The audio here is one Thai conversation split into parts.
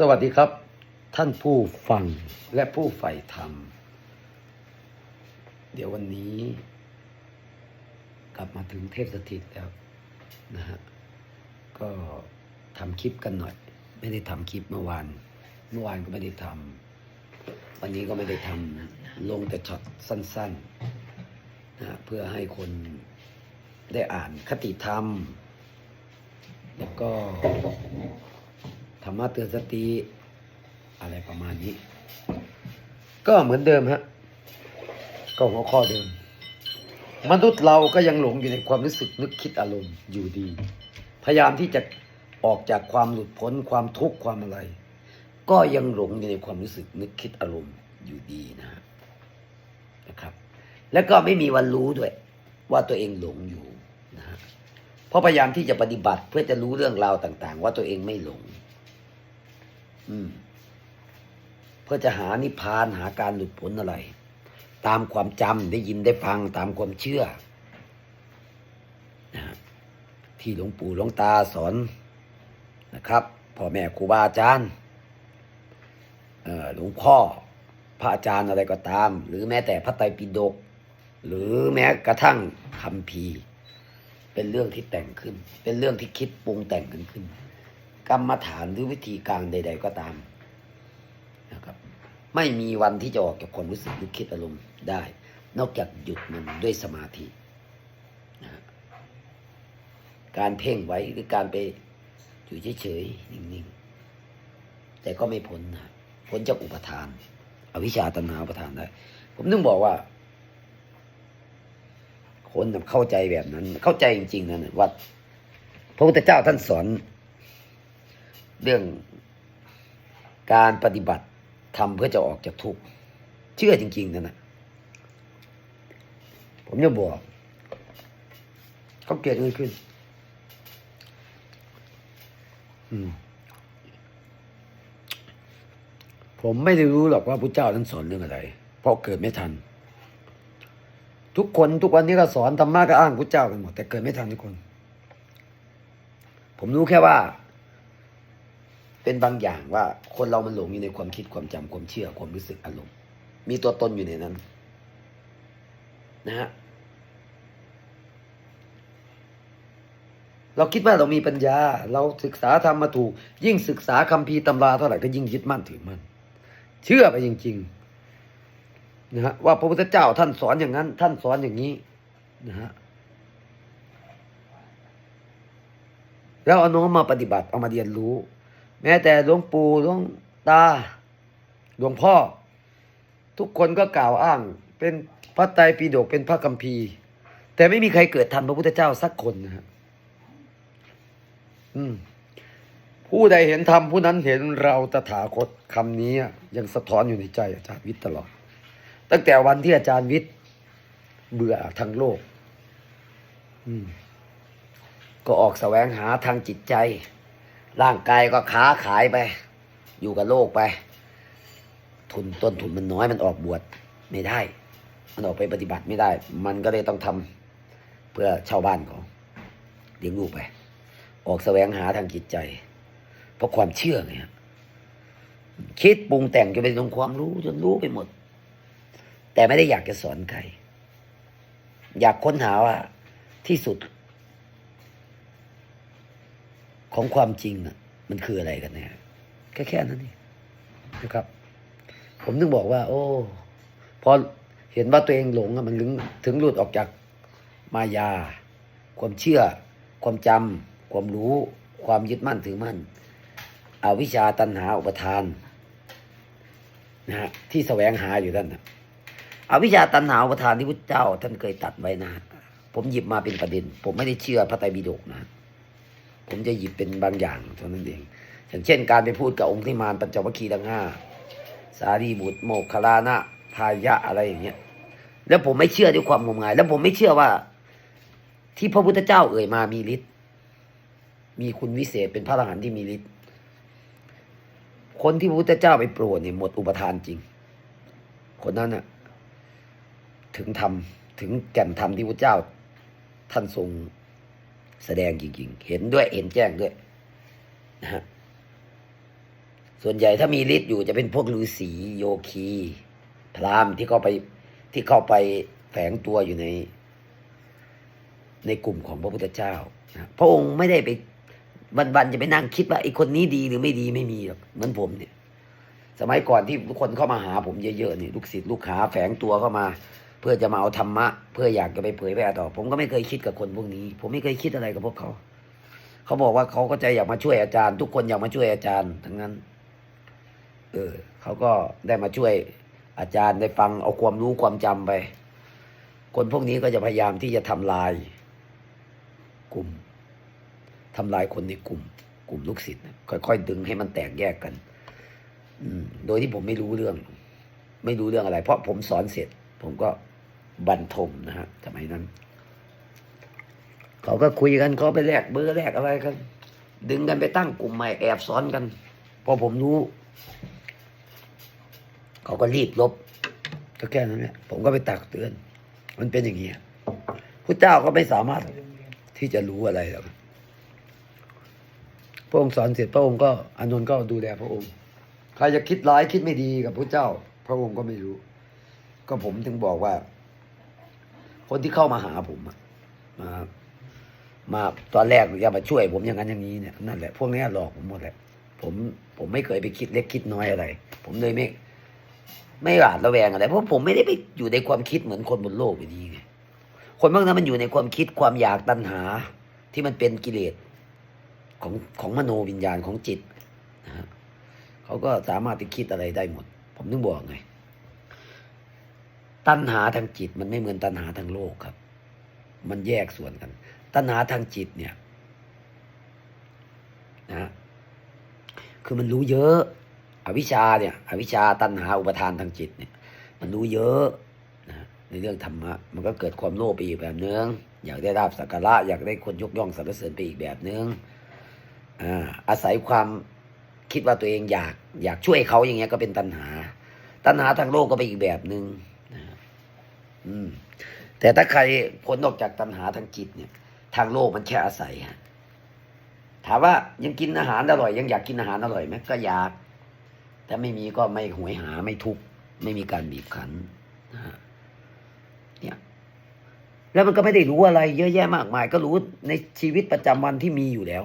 สวัสดีครับ ท่านผู้ฟังและผู้ใฝ่ธรรม เดี๋ยววันนี้ กลับมาถึงเทพสถิตแล้วนะฮะก็ทำคลิปกันหน่อย ไม่ได้ทำคลิปเมื่อวาน เมื่อวานก็ไม่ได้ทำวันนี้ก็ไม่ได้ทำลงแต่ช็อตสั้นๆนะฮะเพื่อให้คนได้อ่านคติธรรม แล้วก็ ธรรมะเตือนสติ อะไรประมาณนี้ ก็เหมือนเดิมฮะ ก็หัวข้อเดิม มนุษย์เราก็ยังหลงอยู่ในความรู้สึกนึกคิดอารมณ์อยู่ดี พยายามที่จะออกจากความหลุดพ้นความทุกข์ความอะไร ก็ยังหลงอยู่ในความรู้สึกนึกคิดอารมณ์อยู่ดีนะนะครับ แล้วก็ไม่มีวันรู้ด้วย ว่าตัวเองหลงอยู่นะฮะเพราะพยายามที่จะปฏิบัติเพื่อจะรู้เรื่องราวต่าง ๆ ว่าตัวเองไม่หลง เพื่อจะหานิพพานหาการหลุดพ้นอะไร ตามความจำได้ยินได้ฟังตามความเชื่อนะที่หลวงปู่หลวงตาสอนนะครับพ่อแม่ครูบาอาจารย์หลวงพ่อพระอาจารย์อะไรก็ตาม หรือแม้แต่พระไตรปิฎกหรือแม้กระทั่งคัมภีเป็นเรื่องที่แต่งขึ้น เป็นเรื่องที่คิดปรุงแต่งกันขึ้น กรรมฐานหรือวิธีการใด ๆ ก็ตามนะครับ ไม่มีวันที่จะออกจากความรู้สึกนึกคิดอารมณ์ได้ นอกจากหยุดมันด้วยสมาธินะการเพ่งไว้หรือการไปอยู่เฉยๆนิ่งๆ แต่ก็ไม่พ้นนะพ้นจากอุปทาน อวิชชาตัณหาอุปทานได้ ผมนึกบอกว่า คนน่ะเข้าใจแบบนั้น เข้าใจจริงๆนะว่าพระพุทธเจ้าท่านสอน เรื่องการปฏิบัติทำเพื่อจะออกจากทุกข์เชื่อจริงๆนั่นะผมจะบอกเขาเกิดอะไรขึ้นมผมไม่ได้รู้หรอกว่าพระเจ้าท่านสอนเรื่องอะไร เพราะเกิดไม่ทัน ทุกคนทุกวันนี้ก็สอนธรรมะก็อ้างพระเจ้ากันหมดแต่เกิดไม่ทันทุกคน ผมรู้แค่ว่า เป็นบางอย่างว่าคนเรามันหลงอยู่ในความคิดความจำความเชื่อความรู้สึกอารมณ์มีตัวตนอยู่ในนั้น นะฮะเราคิดว่าเรามีปัญญา เราศึกษาธรรมมาถูก ยิ่งศึกษาคัมภีร์ตำราเท่าไหร่ก็ยิ่งยึดมั่นถือมั่นเชื่อไปจริงๆนะฮะว่าพระพุทธเจ้าท่านสอนอย่างนั้น ท่านสอนอย่างนี้นะฮะแล้วเอาน้องมาปฏิบัติเอามาเรียนรู้ แม้แต่หลวงปู่หลวงตาหลวงพ่อ ทุกคนก็กล่าวอ้าง เป็นพระไตรปิฎกเป็นพระคัมภีร์ แต่ไม่มีใครเกิดทันพระพุทธเจ้าสักคนนะฮะผู้ใดเห็นธรรมผู้นั้นเห็นเราตถาคตคำนี้ ยังสะท้อนอยู่ในใจอาจารย์วิทย์ตลอด ตั้งแต่วันที่อาจารย์วิทย์เบื่อทั้งโลกอืก็ออกแสวงหาทางจิตใจ ร่างกายก็ค้าขายไป อยู่กับโลกไป ทุนต้นทุนมันน้อยมันออกบวชไม่ได้ มันออกไปปฏิบัติไม่ได้ มันก็เลยต้องทำเพื่อชาวบ้านเขาเลี้ยงลูกไป ออกแสวงหาทางจิตใจ เพราะความเชื่อไงคิดปรุงแต่งจนเป็นองความรู้จนรู้ไปหมด แต่ไม่ได้อยากจะสอนใคร อยากค้นหาว่าที่สุด ของความจริงอะมันคืออะไรกันแน่แค่แค่นั้นเองนะครับ ผมถึงบอกว่า โอ้พอเห็นว่าตัวเองหลงอะมันถึงถึงหลุดออกจากมายา ความเชื่อ ความจำความรู้ ความยึดมั่นถือมั่นอวิชชาตัณหาอุปทานนะฮะที่แสวงหาอยู่นั่นนะอวิชาตัณหาอุปทานที่พุทธเจ้า ท่านเคยตัดไว้นะผมหยิบมาเป็นประเด็น ผมไม่ได้เชื่อพระไตรปิฎกนะ ผมจะหยิบเป็นบางอย่างเท่านั้นเอง อย่างเช่นการไปพูดกับองค์ที่มารปัญจวัคคีย์ทั้งห้าสารีบุตรโมคคลานะพายะอะไรอย่างเงี้ย แล้วผมไม่เชื่อด้วยความงมงาย แล้วผมไม่เชื่อว่า ที่พระพุทธเจ้าเอ่ยมามีฤทธิ์มีคุณวิเศษเป็นพระอรหันต์ที่มีฤทธิ์คนที่พระพุทธเจ้าไปโปรดเนี่ยหมดอุปทานจริง คนนั้นน่ะ ถึงธรรมถึงแก่นธรรมที่พระเจ้าท่านทรง แสดงจริงๆ เห็นด้วยเห็นแจ้งด้วยนะฮะส่วนใหญ่ถ้ามีฤทธิ์อยู่จะเป็นพวกฤาษีโยคีพราหมณ์ที่เข้าไปที่เข้าไปแฝงตัวอยู่ใน ในกลุ่มของพระพุทธเจ้านะพระองค์ไม่ได้ไปวันๆจะไปนั่งคิดว่าไอ้คนนี้ดีหรือไม่ดีไม่มีหรอกเหมือนผมเนี่ย สมัยก่อนที่ทุกคนเข้ามาหาผมเยอะๆนี่ลูกศิษย์ลูกหาแฝงตัวเข้ามา พื่อจะมาเอาธรรมะ เพื่ออยากจะไปเผยแพร่ต่อ ผมก็ไม่เคยคิดกับคนพวกนี้ ผมไม่เคยคิดอะไรกับพวกเขา เขาบอกว่าเขาก็ใจอยากมาช่วยอาจารย์ ทุกคนอยากมาช่วยอาจารย์ ทั้งนั้น เออเขาก็ได้มาช่วยอาจารย์ได้ฟังเอาความรู้ความจำไป คนพวกนี้ก็จะพยายามที่จะทำลาย กลุ่มทำลายคนในกลุ่ม กลุ่มลูกศิษย์ค่อยๆดึงให้มันแตกแยกกัน อืม โดยที่ผมไม่รู้เรื่อง ไม่รู้เรื่องอะไร เพราะผมสอนเสร็จ ผมก็ บันทมนะฮะสมัยนั้น เขาก็คุยกันเขาไปแลกเบอร์แลกอะไรกัน ดึงกันไปตั้งกลุ่มใหม่แอบซ้อนกันพอผมรู้ เขาก็รีบลบ ก็แค่นั้นแหละผมก็ไปตักเตือน มันเป็นอย่างนี้พระเจ้าก็ไม่สามารถที่จะรู้อะไรหรอกพระองค์สอนเสร็จพระองค์ก็อานนท์ก็ดูแลพระองค์ ใครจะคิดร้ายคิดไม่ดีกับพระเจ้า พระองค์ก็ไม่รู้ ก็ผมถึงบอกว่า คนที่เข้ามาหาผมมามาตอนแรกอยากมาช่วย ผมอย่างนั้นอย่างนี้เนี่ยนั่นแหละพวกนี้หลอกผมหมดแหละผมผมไม่เคยไปคิดเล็กคิดน้อยอะไร ผมเลยไม่ไม่หวาดระแวงอะไร เพราะผมไม่ได้ไปอยู่ในความคิดเหมือนคนบนโลกแบบนี้ไงคนพวกนั้นมันอยู่ในความคิดความอยากตัณหา ที่มันเป็นกิเลสของของมโนวิญญาณของจิตนะฮะเขาก็สามารถไปคิดอะไรได้หมด ผมถึงบอกไง ตัณหาทางจิตมันไม่เหมือนตัณหาทางโลกครับ มันแยกส่วนกัน ตัณหาทางจิตเนี่ยนะคือมันรู้เยอะ อวิชชาเนี่ยอวิชชาตัณหาอุปทานทางจิตเนี่ย มันรู้เยอะนะในเรื่องธรรมะมันก็เกิดความโลภไปอีกแบบนึงอยากได้ราบสักการะอยากได้คนยกย่องสรรเสริญไปอีกแบบนึงอ่าอาศัยความคิดว่าตัวเองอยาก อยากช่วยเขาอย่างเงี้ยก็เป็นตัณหา ตัณหาทางโลกก็ไปอีกแบบนึง อืม แต่ถ้าใครพ้นออกจากตัณหาทางจิตเนี่ย ทางโลกมันแค่อาศัยฮะถามว่ายังกินอาหารอร่อย ยังอยากกินอาหารอร่อยไหมก็อยาก แต่ไม่มีก็ไม่หวยหาไม่ทุกข์ไม่มีการบีบคั้นเนี่ยแล้วมันก็ไม่ได้รู้อะไร เยอะแยะมากมาย ก็รู้ในชีวิตประจำวันที่มีอยู่แล้ว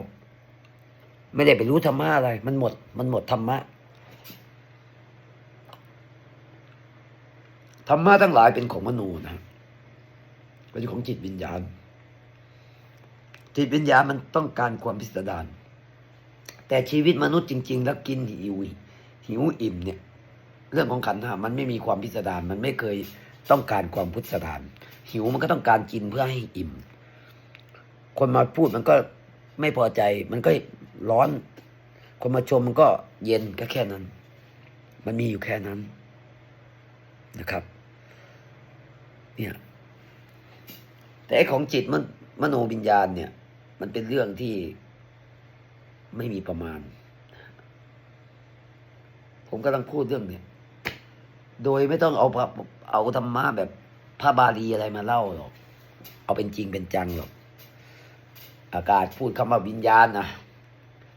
ไม่ได้ไปรู้ธรรมะอะไร มันหมด มันหมดธรรมะ ธรรมะทั้งหลายเป็นของมโนนะเป็นของจิตวิญญาณ จิตวิญญาณมันต้องการความพิสดารแต่ชีวิตมนุษย์จริง ๆ แล้วกินหิวหิวอิ่มเนี่ย เรื่องของขันธ์ห้ามันไม่มีความพิสดารมันไม่เคยต้องการความพิสดารหิวมันก็ต้องการกินเพื่อให้อิ่ม คนมาพูดมันก็ไม่พอใจ มันก็ร้อน คนมาชมมันก็เย็นก็แค่นั้น มันมีอยู่แค่นั้นนะครับ เนี่ย แต่ไอของจิตมันมโนวิญญาณเนี่ย มันเป็นเรื่องที่ไม่มีประมาณ ผมกำลังพูดเรื่องเนี่ย โดยไม่ต้องเอาเอาธรรมะแบบพระบาลีอะไรมาเล่าหรอก เอาเป็นจริงเป็นจังหรอก อากาศพูดคำว่าวิญญาณนะ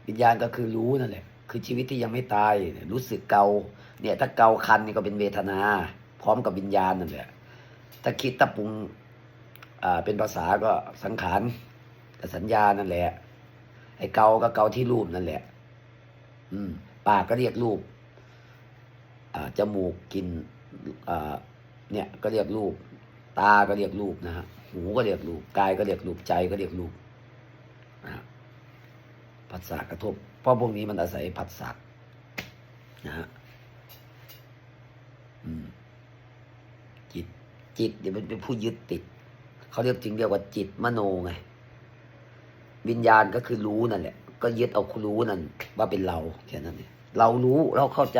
วิญญาณก็คือรู้นั่นแหละ คือชีวิตที่ยังไม่ตาย รู้สึกเกา เนี่ย ถ้าเกาคันนี่ก็เป็นเวทนา พร้อมกับวิญญาณนั่นแหละ ถ้าคิดถ้าปรุงอ่าเป็นภาษาก็สังขารกับสัญญานั่นแหละ ไอ้เกาก็เกาที่รูปนั่นแหละ อืม ปากก็เรียกรูปอ่าจมูกกินอ่าเนี่ยก็เรียกรูป ตาก็เรียกรูปนะฮะหูก็เรียกรูปกายก็เรียกรูปใจก็เรียกรูปนะผัสสะกระทบ เพราะพวกนี้มันอาศัยผัสสะนะฮะอืม จิตเดี๋ยวมันเป็นผู้ยึดติดเขาเรียกจริงเรียกว่าจิตมโนไงวิญญาณก็คือรู้นั่นแหละ ก็ยึดเอาครู้นั่นว่าเป็นเราแค่นั้นเองเรารู้เราเข้าใจ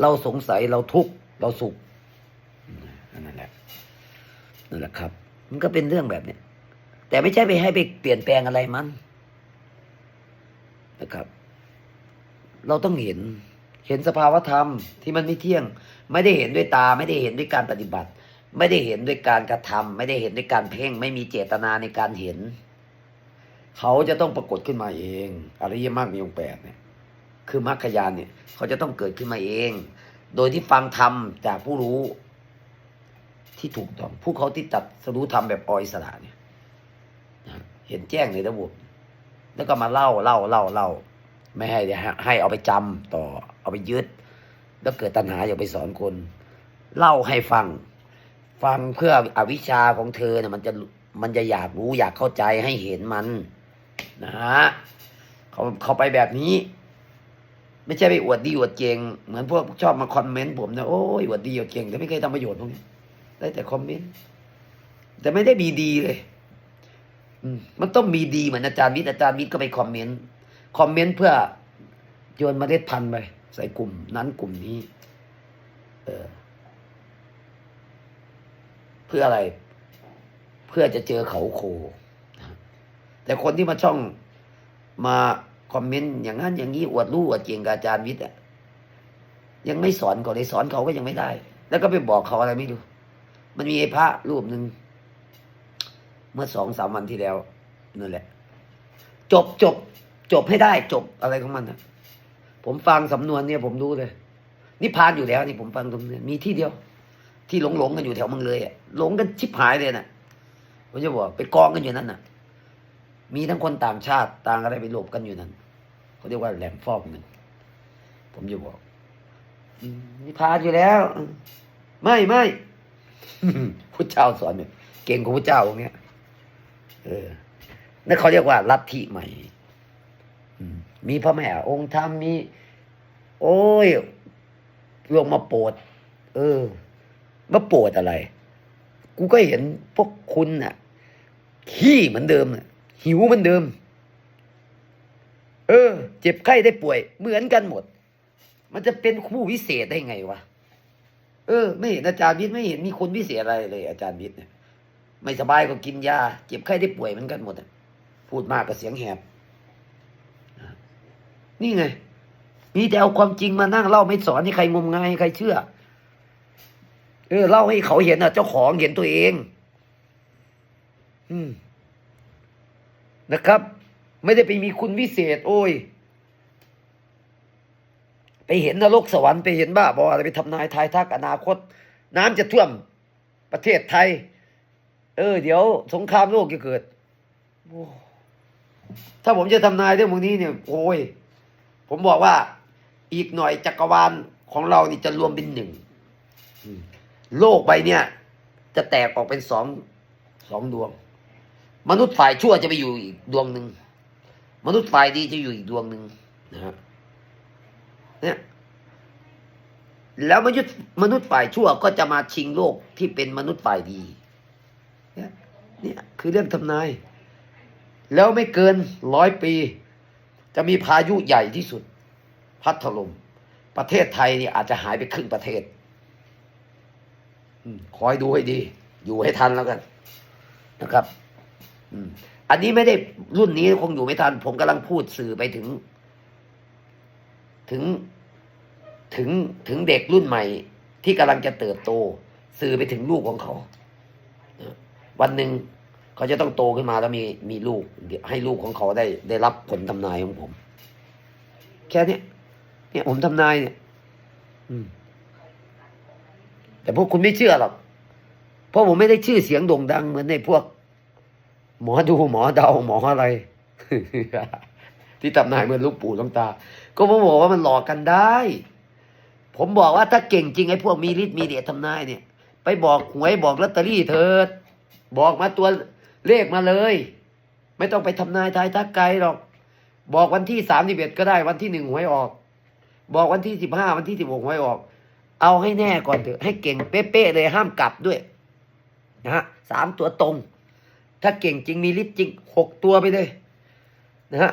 เราสงสัยเราทุกข์เราสุขนั่นแหละนั่นแหละครับ มันก็เป็นเรื่องแบบเนี้ยแต่ไม่ใช่ไปให้ไปเปลี่ยนแปลงอะไรมันนะครับ เราต้องเห็นเห็นสภาวธรรมที่มันไม่เที่ยง ไม่ได้เห็นด้วยตา ไม่ได้เห็นด้วยการปฏิบัติ ไม่ได้เห็นด้วยการกระทำไม่ได้เห็นด้วยการเพ่ง ไม่มีเจตนาในการเห็น เขาจะต้องปรากฏขึ้นมาเองอริยมรรคมีองค์แปดเนี่ย คือมรรคยานเนี่ย เขาจะต้องเกิดขึ้นมาเอง โดยที่ฟังธรรมจากผู้รู้ ที่ถูกต้อง ผู้เขาที่ตัดสรู้ธรรมแบบออิสระเนี่ยเห็นแจ้งในระบบแล้วก็มาเล่าเล่าเล่าเล่าไม่ให้ให้เอาไปจำต่อ เอาไปยึด แล้วเกิดตัณหาอย่าไปสอนคน เล่าให้ฟัง ฟังเพื่ออวิชาของเธอเนี่ยมันจะมันจะอยากรู้อยากเข้าใจให้เห็นมันนะฮะเขาเขาไปแบบนี้ ไม่ใช่ไปอวดดีอวดเก่งเหมือนพวกชอบมาคอมเมนต์ผมนะโอ้ยอวดดีอวดเก่งแต่ไม่เคยทำประโยชน์พวกนี้ได้แต่คอมเมนต์แต่ไม่ได้มีดีเลยมันต้องมีดีเหมือนอาจารย์วิทย์อาจารย์วิทย์ก็ไปคอมเมนต์คอมเมนต์เพื่อโยนเมาเล็ดพันธุ์ไปใส่กลุ่ม นั้นกลุ่มนี้ เออ พื่ออะไร เพื่อจะเจอเขาโค แต่คนที่มาช่องมาคอมเมนต์อย่างนั้นอย่างนี้อวดรู้อวดเก่งกับอาจารย์วิทย์อะยังไม่สอนเขาเลยสอนเขาก็ยังไม่ได้ แล้วก็ไปบอกเขาอะไรไม่รู้มันมีไอ้พระรูปหนึ่งเมื่อสองสามวันที่แล้วนั่นแหละ จบจบจบให้ได้จบอะไรของมันนะผมฟังสำนวนเนี่ยผมรู้เลยนิพพานอยู่แล้วนี่ผมฟังสำนวนมีที่เดียว ที่หลงหลงๆกันอยู่แถวเมึงเลยอะหลงกันชิบหายเลยน่ะผมจะบอกไปกองกันอยู่นั่นน่ะ มีทั้งคนต่างชาติต่างอะไรไปหลบกันอยู่นั่นเขาเรียกว่าแหลมฟอกเงินผมจะบอกนิพพานอยู่แล้ว ไม่ไม่พุทธเจ้าสอนเนี่ยเก่งกว่าพุทธเจ้าองเนี้ย เออนั่นเขาเรียกว่าลัทธิใหม่มมีพระแม่องค์ธรรมมี โอ้ยลงมาโปรด เออ มาโปรดอะไร กูก็เห็นพวกคุณน่ะ ขี้เหมือนเดิมน่ะ หิวเหมือนเดิม เออ เจ็บไข้ได้ป่วย เหมือนกันหมด มันจะเป็นผู้วิเศษได้ไงวะ เออ ไม่เห็นอาจารย์วิทย์ไม่เห็นมีคนวิเศษอะไรเลย อาจารย์วิทย์เนี่ย ไม่สบายก็กินยา เจ็บไข้ได้ป่วยเหมือนกันหมดอะพูดมากก็เสียงแหบ นี่ไงมีแต่เอาความจริงมานั่งเล่าไม่สอนให้ใครงมงายให้ใครเชื่อ เออเล่าให้เขาเห็นอะ เจ้าของเห็นตัวเอง อืมนะครับ ไม่ได้ไปมีคุณวิเศษ โอ้ย ไปเห็นนรกสวรรค์ไปเห็นบ้าบออะไรไปทำนายทายทักอนาคต น้ำจะท่วมประเทศไทย เออ เดี๋ยว สงครามโลกจะเกิดถ้าผมจะทำนายเรื่องพวกนี้เนี่ยโอ้ย ผมบอกว่า อีกหน่อยจักรวาลของเรานี่จะรวมเป็นหนึ่ง โลกใบเนี่ยจะแตกออกเป็นสองสองดวง มนุษย์ฝ่ายชั่วจะไปอยู่อีกดวงหนึ่งมนุษย์ฝ่ายดีจะอยู่อีกดวงหนึ่งนะฮะเนี่ยแล้วมนุษย์มนุษย์ฝ่ายชั่วก็จะมาชิงโลกที่เป็นมนุษย์ฝ่ายดีเนี่ยเนี่ยคือเรื่องทำนาย แล้วไม่เกินร้อยปี จะมีพายุใหญ่ที่สุด พัดถล่มประเทศไทยนี่อาจจะหายไปครึ่งประเทศ คอยดูให้ดี อยู่ให้ทันแล้วกันนะครับ อืม อันนี้ไม่ได้รุ่นนี้คงอยู่ไม่ทัน ผมกำลังพูดสื่อไปถึง ถึงถึงถึงเด็กรุ่นใหม่ ที่กำลังจะเติบโต สื่อไปถึงลูกของเขา วันหนึ่งเขาจะต้องโตขึ้นมาแล้วมีมีลูกให้ลูกของเขาได้ได้รับผลทำนายของผม แค่นี้เนี่ยผมทำนายเนี่ย อืม แต่พวกคุณไม่เชื่อหรอก เพราะผมไม่ได้ชื่อเสียงโด่งดังเหมือนในพวก หมอดูหมอเดาหมออะไร ที่ทำนายเหมือนลูกปู่ลูกตา ก็ผมบอกว่ามันหลอกกันได้ ผมบอกว่าถ้าเก่งจริงไอ้พวกมีฤทธิ์มีเดชทำนายเนี่ย ไปบอกหวยบอกลอตเตอรี่เถิด บอกมาตัวเลขมาเลย ไม่ต้องไปทำนายทายทักไกลหรอก บอกวันที่สามสิบเอ็ดก็ได้วันที่หนึ่งหวยออก บอกวันที่สิบห้าวันที่สิบหกหวยออก เอาให้แน่ก่อนเถอะให้เก่งเป๊ะๆเลยห้ามกลับด้วยนะฮะสามตัวตรง ถ้าเก่งจริงมีฤทธิ์จริงหกตัวไปเลยนะฮะ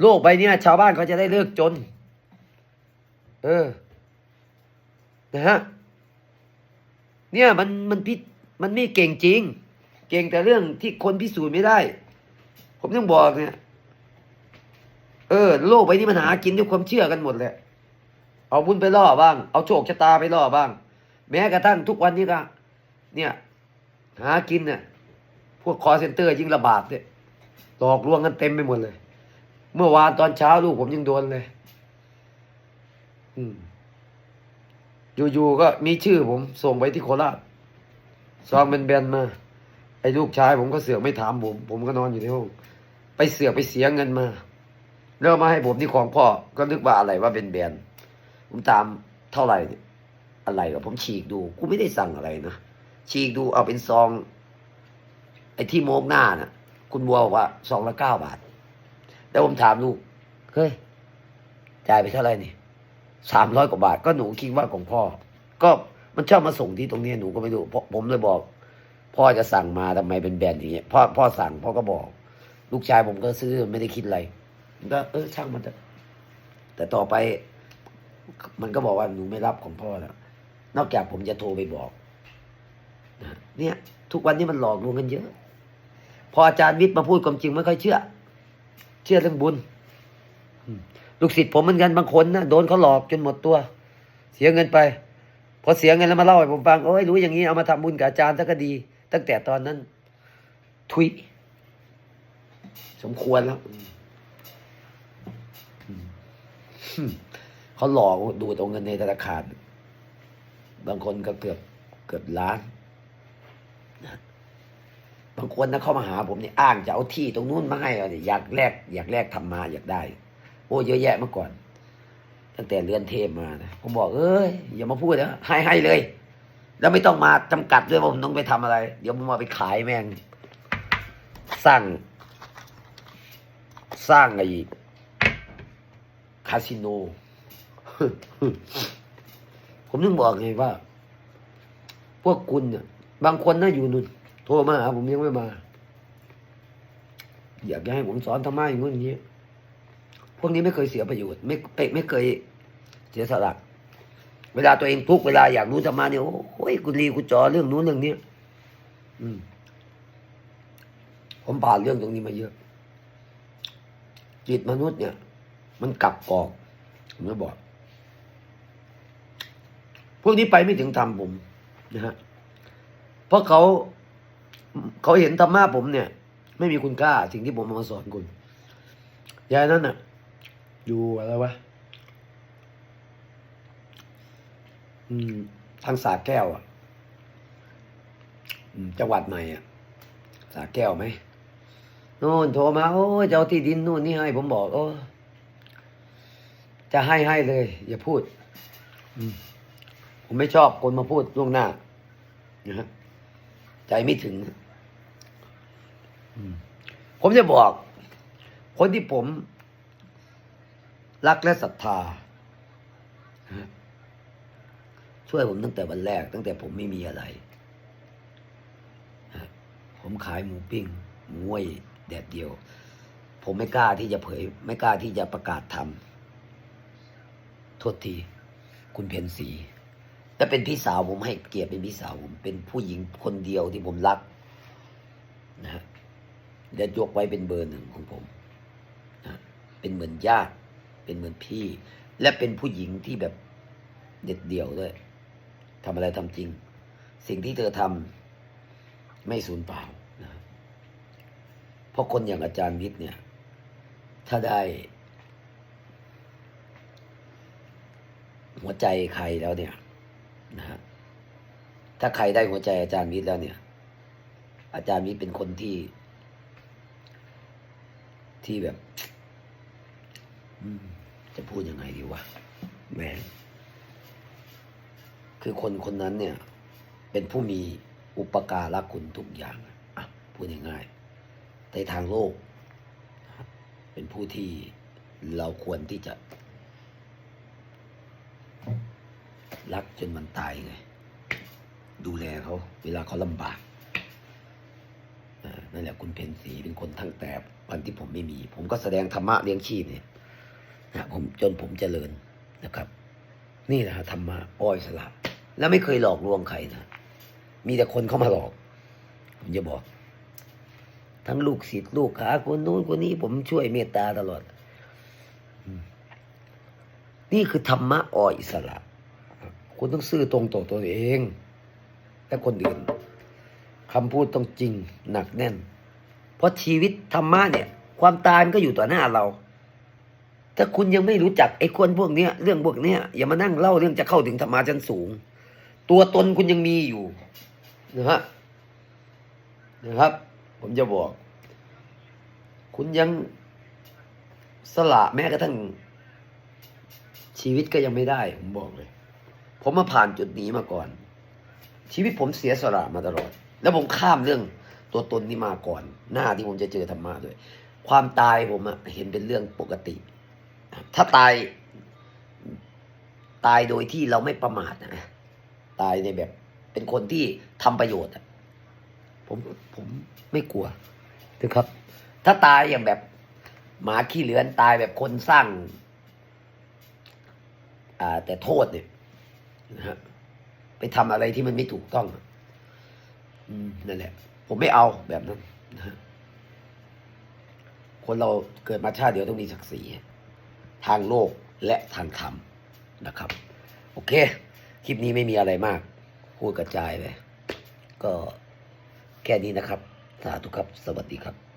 โลกใบนี้ชาวบ้านเขาจะได้เลิกจน เออนะฮะเนี่ยมันมันพิมันไม่เก่งจริง เก่งแต่เรื่องที่คนพิสูจน์ไม่ได้ ผมต้องบอกเนี่ย เออ โลกใบนี้มันหากินด้วยความเชื่อกันหมดเลย เอาบุญไปล่อบ้าง เอาโชคชะตาไปล่อบ้าง แม้กระทั่งทุกวันนี้ก็เนี่ย หากินเนี่ยพวกคอเซ็นเตอร์ยิ่งระบาดเนี่ยหลอกลวงกันเต็มไปหมดเลย เมื่อวานตอนเช้าลูกผมยังโดนเลย อืมอยู่ๆก็มีชื่อผมส่งไปที่โคราชซองเป็นแบนมาไอ้ลูกชายผมก็เสือกไม่ถามผม ผมก็นอนอยู่ในห้องไปเสือกไปเสียเงินมาแล้วเอามาให้ผมที่ของพ่อก็นึกว่าอะไรว่าเป็นแบรนด์ ผมตามเท่าไหร่เนี่ยอะไรก็ผมฉีกดู กูไม่ได้สั่งอะไรนะฉีกดูเอาเป็นซอง ไอ้ที่โมกหน้าน่ะ คุณบัวบอกว่าซองละเก้าบาท แล้วผมถามลูกเฮ้ยจ่ายไปเท่าไหร่นี่สามร้อยกว่าบาท ก็หนูคิดว่าของพ่อ ก็มันชอบมาส่งที่ตรงนี้หนูก็ไม่รู้เพราะผมเลยบอก พ่อจะสั่งมาทำไมเป็นแบรนด์อย่างเงี้ยพ่อพ่อสั่งพ่อก็บอก ลูกชายผมก็ซื้อไม่ได้คิดอะไรก็เออช่างมันแต่ต่อไป มันก็บอกว่าหนูไม่รับของพ่อแล้ว นอกจากผมจะโทรไปบอกนะเนี่ย ทุกวันนี้มันหลอกลวงกันเยอะ พออาจารย์วิทย์มาพูดความจริงไม่ค่อยเชื่อ เชื่อเรื่องบุญลูกศิษย์ผมเหมือนกันบางคนนะโดนเขาหลอกจนหมดตัว เสียเงินไป พอเสียเงินแล้วมาเล่าให้ผมฟังโอ้ยรู้อย่างนี้เอามาทำบุญกับอาจารย์สักก็ดี ตั้งแต่ตอนนั้น ทุยสมควรแล้ว เขาหลอกดูดเอาเงินในธนาคาร บางคนก็เกือบเกือบล้านนะบางคนนะเข้ามาหาผมเนี่ยอ้างจะเอาที่ตรงนู้นมาให้เอาเนี่ยอยากแลกอยากแลกทำมาอยากได้ โอ้เยอะแยะเมื่อก่อน ตั้งแต่เรือนเทพมานะผมบอกเอ้ยอย่ามาพูดนะให้ให้เลย แล้วไม่ต้องมาจำกัดด้วยว่าผมต้องไปทำอะไร เดี๋ยวผมมาไปขายแม่งสร้าง สร้างไอ้คาสิโน ผมนึงบอกไงว่า พวกคุณเนี่ยบางคนน่าอยู่นู่นโทรมาหาผมยังไม่มา อยากจะให้ผมสอนธรรมะอย่างนู้นอย่างนี้ พวกนี้ไม่เคยเสียประโยชน์ไม่ไม่ไม่เคยเสียสละเวลาตัวเองทุกเวลาอยากรู้ธรรมะเนี่ยโอ้ยกูรีกูจอเรื่องนู้นเรื่องนี้อืม ผมผ่านเรื่องตรงนี้มาเยอะ จิตมนุษย์เนี่ย มันกลับกอกผมจะบอก พวกนี้ไปไม่ถึงธรรมผมนะฮะเพราะเขาเขาเห็นธรรมะผมเนี่ย ไม่มีคุณค่าสิ่งที่ผมมาสอนคุณยายนั้นน่ะ อยู่อะไรวะอืมทางสาแก้วอะจังหวัดไหนอะ สาแก้วไหมนู่นโทรมาโอ้ยจะเอาที่ดินนู่นนี่ให้ ผมบอกโอ้จะให้ให้เลย อย่าพูด อืม ผมไม่ชอบคนมาพูดล่วงหน้านะฮะใจไม่ถึงอืมผมจะบอก คนที่ผม รักและศรัทธานะฮะช่วยผมตั้งแต่วันแรก ตั้งแต่ผมไม่มีอะไรนะผมขายหมูปิ้งหมูห้วยแดดเดียว ผมไม่กล้าที่จะเผย ไม่กล้าที่จะประกาศทำโทษที คุณเพนสี และเป็นพี่สาวผมให้เกียรติเป็นพี่สาวผมเป็นผู้หญิงคนเดียวที่ผมรักนะฮะและยกไว้เป็นเบอร์หนึ่งของผมนะเป็นเหมือนญาติ เป็นเหมือนพี่ และเป็นผู้หญิงที่แบบเด็ดเดี่ยวด้วยทำอะไรทำจริง สิ่งที่เธอทำไม่สูญเปล่านะเพราะคนอย่างอาจารย์วิทย์เนี่ย ถ้าได้ หัวใจใครแล้วเนี่ย นะฮะถ้าใครได้หัวใจอาจารย์วิทย์แล้วเนี่ย อาจารย์วิทย์เป็นคนที่ ที่แบบจะพูดยังไงดีวะแหมคือคนคนนั้นเนี่ย เป็นผู้มีอุปการะคุณทุกอย่างอะพูดง่ายๆในทางโลก เป็นผู้ที่เราควรที่จะ รักจนมันตายไงดูแลเขา เวลาเขาลำบากอ่านั่นแหละคุณเพนสีเป็นคนทั้งแต่วันที่ผมไม่มี ผมก็แสดงธรรมะเลี้ยงชีพเนี่ยนะผมจนผมเจริญนะครับ นี่แหละธรรมะอ้อยสละแล้วไม่เคยหลอกลวงใครนะมีแต่คนเข้ามาหลอก ผมจะบอก ทั้งลูกศิษย์ลูกหาคนนู้นคนนี้ ผมช่วยเมตตาตลอด นี่คือธรรมะอ้อยสละ คุณต้องซื่อตรงต่อตัวเอง และคนอื่นคำพูดต้องจริงหนักแน่น เพราะชีวิตธรรมะเนี่ย ความตายมันก็อยู่ต่อหน้าเรา ถ้าคุณยังไม่รู้จักไอ้คนพวกเนี้ย เรื่องพวกเนี้ยอย่ามานั่งเล่าเรื่องจะเข้าถึงธรรมาชั้นสูง ตัวตนคุณยังมีอยู่นะฮะนะครับ ผมจะบอก คุณยังสละแม้กระทั่งชีวิตก็ยังไม่ได้ ผมบอกเลย ผมมาผ่านจุดนี้มาก่อน ชีวิตผมเสียสละมาตลอด แล้วผมข้ามเรื่องตัวตนนี้มาก่อน หน้าที่ผมจะเจอธรรมะด้วย ความตายผมเห็นเป็นเรื่องปกติ ถ้าตายตายโดยที่เราไม่ประมาทนะตายในแบบเป็นคนที่ทำประโยชน์ผมผมไม่กลัวนะครับ ถ้าตายอย่างแบบหมาขี้เลือนตายแบบคนสร้างอ่าแต่โทษเนี่ย นะฮะไปทำอะไรที่มันไม่ถูกต้องอืมนั่นแหละ ผมไม่เอาแบบนั้นนะฮะคนเราเกิดมาชาติเดียวต้องมีศักดิ์ศรีทางโลกและทางธรรมนะครับ โอเค คลิปนี้ไม่มีอะไรมาก พูดกระจายเลยก็แค่นี้นะครับ สาธุครับ สวัสดีครับ